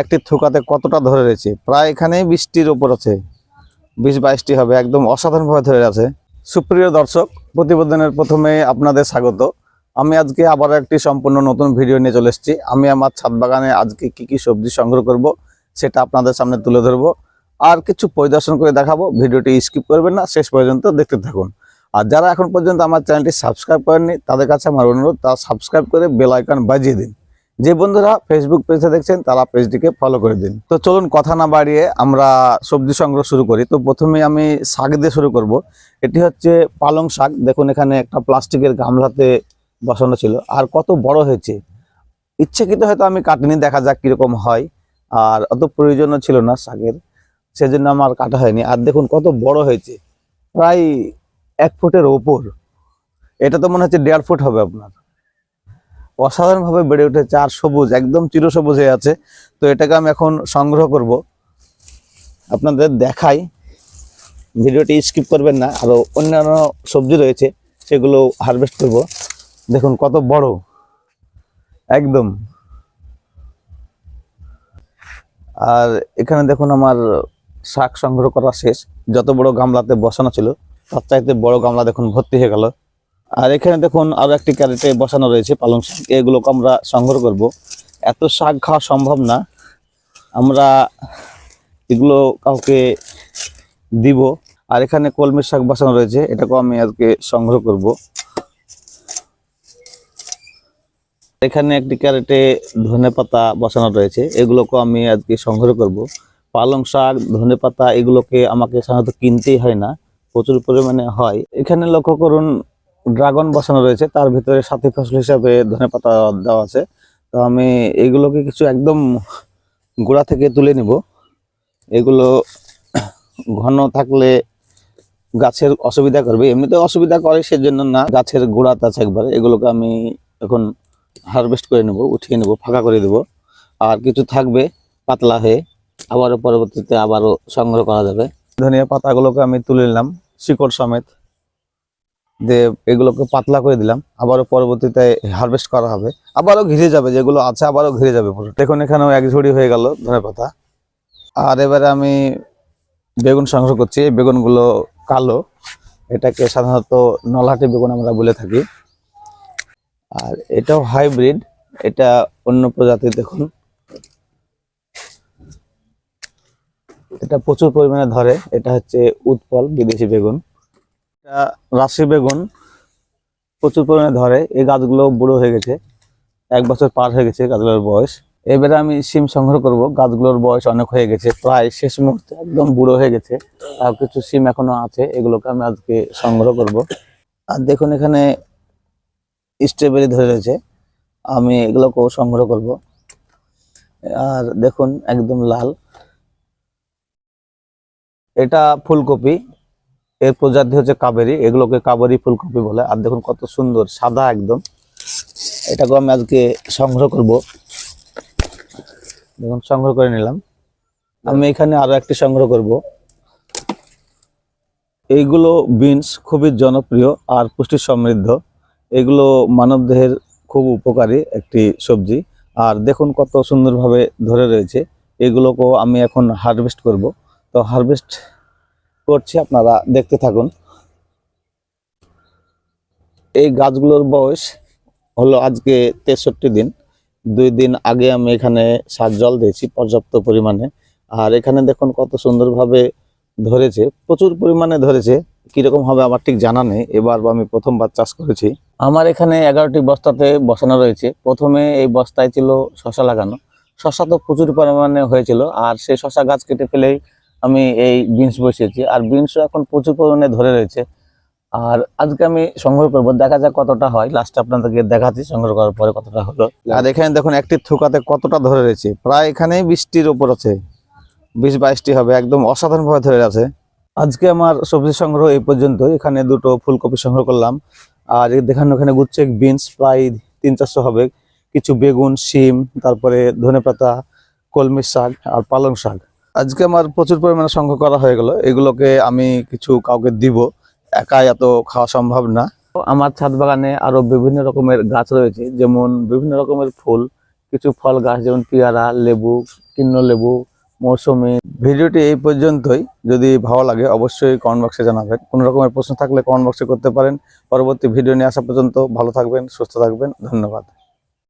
একটি থোকাতে কতটা ধরে রয়েছে? প্রায় এখানে বৃষ্টির ওপর আছে। বিশ বাইশটি হবে, একদম অসাধারণভাবে ধরে আছে। সুপ্রিয় দর্শক, প্রতিবেদনের প্রথমে আপনাদের স্বাগত। আমি আজকে আবার একটি সম্পূর্ণ নতুন ভিডিও নিয়ে চলে এসেছি। আমি আমার ছাদ বাগানে আজকে কি কি সবজি সংগ্রহ করব, সেটা আপনাদের সামনে তুলে ধরবো। আর কিছু পরিদর্শন করে দেখাবো, ভিডিওটি স্কিপ করবেন না, শেষ পর্যন্ত দেখতে থাকুন। আর যারা এখন পর্যন্ত আমার চ্যানেলটি সাবস্ক্রাইব করেননি, তাদের কাছে আমার অনুরোধ, তা সাবস্ক্রাইব করে বেল আইকন বাজিয়ে দিন। যে বন্ধুরা ফেসবুক পেজে দেখছেন, তারা পেজটিকে ফলো করে দিন। তো চলুন কথা না বাড়িয়ে আমরা সবজি সংগ্রহ শুরু করি। তো প্রথমে আমি শাক দিয়ে শুরু করব। এটি হচ্ছে পালং শাক। দেখুন, এখানে একটা প্লাস্টিকের গামলাতে বসানো ছিল। আর কত বড় হয়েছে। ইচ্ছাকৃত হয়তো আমি কাটিনি, দেখা যাক কীরকম হয়। আর অত প্রয়োজনও ছিল না শাকের। সেজন্য আমার কাটা হয়নি। আর দেখুন, কত বড় হয়েছে। প্রায় এক ফুটের ওপর। এটা তো মনে হচ্ছে দেড় ফুট হবে আপনার। অসাধারণভাবে বেড়ে উঠেছে আর সবুজ, একদম চিরসবুজ হয়ে আছে। তো এটাকে আমি এখন সংগ্রহ করব। আপনাদের দেখাই। ভিডিওটি স্কিপ করবেন না আরও অন্যান্য সবজি রয়েছে, সেগুলো হারভেস্ট করব। দেখুন কত বড়। একদম। আর এখানে দেখুন আমার শাক সংগ্রহ করা শেষ। যত বড় গামলাতে বসানো ছিল, তার চাইতে বড় গামলা দেখুন ভর্তি হয়ে গেল। আর এখানে দেখুন আরও একটি ক্যারেটে বসানো রয়েছে পালং শাক। এগুলোকে আমরা সংগ্রহ করব। এত শাক খাওয়া সম্ভব না। আমরা এগুলো কাউকে দিব। আর এখানে কলমির শাক বসানো রয়েছে। এটাকেও আমি আজকে সংগ্রহ করব। এখানে একটি ক্যারেটে ধনে পাতা বসানো রয়েছে। এগুলোকেও আমি আজকে সংগ্রহ করব। পালং শাক, ধনে পাতা, এগুলোকে আমাকে সাধারণত কিনতেই হয় না। প্রচুর পরিমাণে হয়। এখানে লক্ষ্য করুন ড্রাগন বসানো রয়েছে, তার ভিতরে সাথী ফসল হিসাবে ধনে পাতা দেওয়া আছে। তো আমি এগুলোকে কিছু একদম গোড়া থেকে তুলে নিব। এগুলো ঘন থাকলে গাছের অসুবিধা করবে। এমনিতে অসুবিধা করে সেজন্য না, গাছের গোড়াতে আছে একবারে। এগুলোকে আমি এখন হারভেস্ট করে নেব, উঠিয়ে নেব, ফাঁকা করে দেব। আর কিছু থাকবে পাতলা হয়ে, আবারও পরবর্তীতে আবারও সংগ্রহ করা যাবে। ধনিয়া পাতাগুলোকে আমি তুলে নিলাম, শিকড় সমেত। দিয়ে এগুলোকে পাতলা করে দিলাম, আবারও পরবর্তীতে হারভেস্ট করা হবে। আবারও ঘিরে যাবে, যেগুলো আছে আবারও ঘিরে যাবে দেখুন, এখানেও এক ঝুড়ি হয়ে গেল ধনে পাতা। আর এবারে আমি বেগুন সংগ্রহ করছি। এই বেগুনগুলো কালো। এটাকে সাধারণত নলাটি বেগুন আমরা বলে থাকি। আর এটাও হাইব্রিড এটা অন্য প্রজাতির, দেখুন। এটা প্রচুর পরিমাণে ধরে। এটা হচ্ছে উৎপল বিদেশি বেগুন। রাশি বেগুন প্রচুর পরিমাণে ধরে। এই গাছগুলো বুড়ো হয়ে গেছে। এক বছর পার হয়ে গেছে গাছগুলোর বয়স। এবারে আমি সিম সংগ্রহ করব। গাছগুলোর বয়স অনেক হয়ে গেছে। প্রায় শেষ মুহূর্তে একদম বুড়ো হয়ে গেছে। আর কিছু সিম এখনও আছে, এগুলোকে আমি আজকে সংগ্রহ করব। আর দেখুন এখানে স্ট্রবেরি ধরে রয়েছে। আমি এগুলোকেও সংগ্রহ করব। আর দেখুন একদম লাল। এটা ফুলকপি। এর প্রজাতি হচ্ছে কাবেরি। এগুলোকে কাবেরি ফুলকপি বলে। আর দেখুন কত সুন্দর, সাদা একদম। এটাকে আমি আজকে সংগ্রহ করব। দেখুন, সংগ্রহ করে নিলাম। আমি এখানে আরও একটি সংগ্রহ করব। এইগুলো বিনস খুবই জনপ্রিয় আর পুষ্টি সমৃদ্ধ। এগুলো মানবদেহের খুব উপকারী একটি সবজি। আর দেখুন কত সুন্দরভাবে ধরে রয়েছে। এগুলোকেও আমি এখন হারভেস্ট করব। তো হারভেস্ট করছি, আপনারা দেখতে থাকুন। এই গাছগুলোর বয়স হলো আজকে তেষট্টি দিন। দুই দিন আগে আমি এখানে সার জল দিয়েছি পর্যাপ্ত পরিমাণে। আর এখানে দেখুন কত সুন্দরভাবে ধরেছে, প্রচুর পরিমাণে ধরেছে। কীরকম হবে আমার ঠিক জানা নেই, এবার আমি প্রথমবার চাষ করেছি। আমার এখানে এগারোটি বস্তাতে বসানো রয়েছে। প্রথমে এই বস্তায় ছিল শশা লাগানো। শশা তো প্রচুর পরিমাণে হয়েছিল, আর সেই শশা গাছ কেটে ফেলেই আমি এই বিনস বসিয়েছি। আর বিনসও এখন প্রচুর পরিমাণে ধরে রয়েছে। আর আজকে আমি সংগ্রহ করব। দেখা যাক কতটা হয়। লাস্টে আপনাদেরকে দেখাচ্ছি, সংগ্রহ করার পরে কতটা হলো। আর এখানে দেখুন, একটি থোকাতে কতটা ধরে রয়েছে। প্রায় এখানে বৃষ্টির ওপর আছে। বিশ বাইশটি হবে। একদম অসাধারণভাবে ধরে আছে। আজকে আমার সবজি সংগ্রহ এই পর্যন্ত এখানে দুটো ফুলকপি সংগ্রহ করলাম। আর দেখানো এখানে গুচ্ছে বিনস প্রায় তিন চারশো হবে। কিছু বেগুন, শিম, তারপরে ধনেপাতা, কলমি শাক আর পালং শাক। আজকে আমার প্রচুর পরিমাণে সংগ্রহ করা হয়ে গেল। এগুলোকে আমি কিছু কাউকে দিব। একাই এত খাওয়া সম্ভব না। আমার ছাদ বাগানে আরও বিভিন্ন রকমের গাছ রয়েছে, যেমন বিভিন্ন রকমের ফুল, কিছু ফল গাছ, যেমন পেয়ারা, লেবু, কিন্ন লেবু, মৌসুমি। ভিডিওটি এই পর্যন্তই। যদি ভালো লাগে, অবশ্যই কমেন্ট বক্সে জানাবেন। কোনো রকমের প্রশ্ন থাকলে কমেন্ট বক্সে করতে পারেন। পরবর্তী ভিডিও নিয়ে আসা পর্যন্ত ভালো থাকবেন, সুস্থ থাকবেন। ধন্যবাদ।